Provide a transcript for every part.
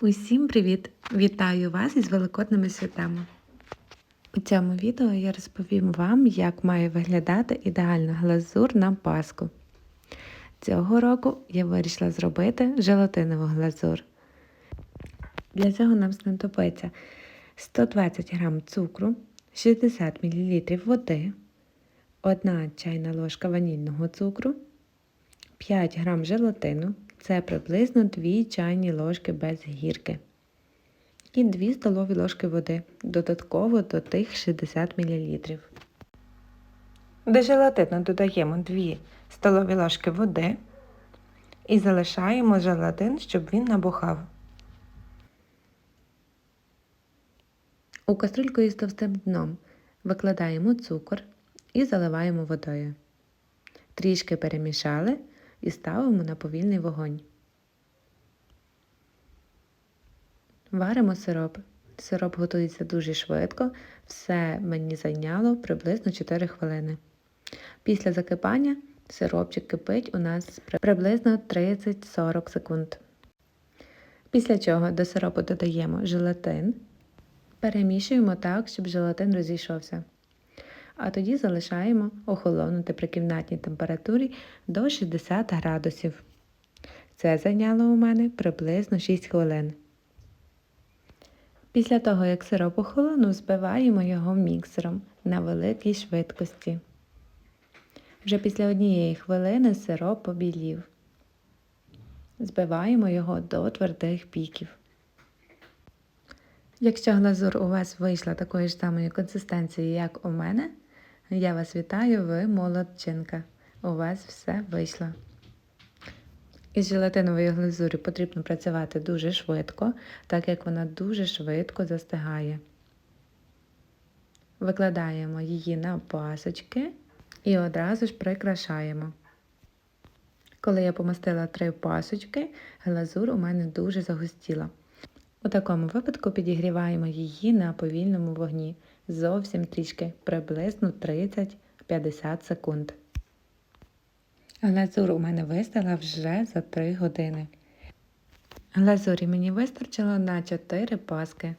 Усім привіт! Вітаю вас із великодними святами. У цьому відео я розповім вам, як має виглядати ідеальна глазур на Пасху. Цього року я вирішила зробити желатинову глазур. Для цього нам знадобиться 120 г цукру, 60 мл води, 1 чайна ложка ванільного цукру, 5 г желатину, це приблизно 2 чайні ложки без гірки. І 2 столові ложки води, додатково до тих 60 мл. До желатину додаємо 2 столові ложки води і залишаємо желатин, щоб він набухав. У каструльку із товстим дном викладаємо цукор і заливаємо водою. Трішки перемішали і ставимо на повільний вогонь. Варимо сироп. Сироп готується дуже швидко, все мені зайняло приблизно 4 хвилини. Після закипання сиропчик кипить у нас приблизно 30-40 секунд. Після чого до сиропу додаємо желатин, перемішуємо так, щоб желатин розійшовся. А тоді залишаємо охолонути при кімнатній температурі до 60 градусів. Це зайняло у мене приблизно 6 хвилин. Після того, як сироп охолонув, збиваємо його міксером на великій швидкості. Вже після однієї хвилини сироп побілів. Збиваємо його до твердих піків. Якщо глазур у вас вийшла такої ж самої консистенції, як у мене, я вас вітаю, ви молодчинка. У вас все вийшло. Із желатиновою глазурю потрібно працювати дуже швидко, так як вона дуже швидко застигає. Викладаємо її на пасочки і одразу ж прикрашаємо. Коли я помастила три пасочки, глазур у мене дуже загустіла. У такому випадку підігріваємо її на повільному вогні зовсім трішки, приблизно 30-50 секунд. Глазур у мене вистала вже за 3 години. Глазурі мені вистачило на 4 паски.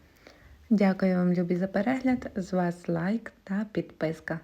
Дякую вам, любі, за перегляд. З вас лайк та підписка.